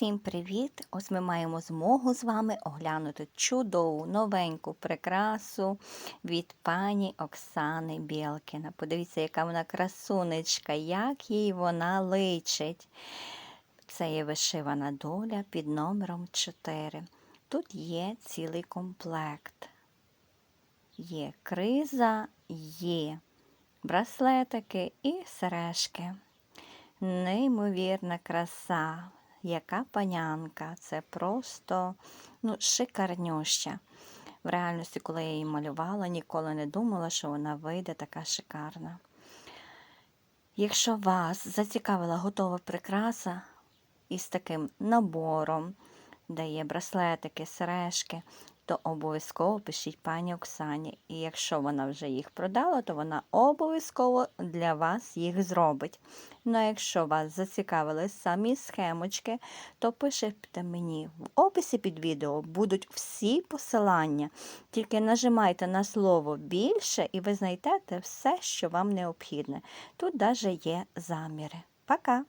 Всім привіт! Ось ми маємо змогу з вами оглянути чудову новеньку прикрасу від пані Оксани Білкіна. Подивіться, яка вона красунечка, як їй вона личить. Це є вишивана доля під номером 4. Тут є цілий комплект. Є криза, є браслетики і сережки. Неймовірна краса, яка панянка, це просто ну, шикарнюща. В реальності, коли я її малювала, ніколи не думала, що вона вийде така шикарна. Якщо вас зацікавила готова прикраса із таким набором, де є браслетики, сережки, то обов'язково пишіть пані Оксані. І якщо вона вже їх продала, то вона обов'язково для вас їх зробить. Ну а якщо вас зацікавили самі схемочки, то пишіть мені в описі під відео будуть всі посилання. Тільки нажимайте на слово більше і ви знайдете все, що вам необхідне. Тут навіть є заміри. Пока!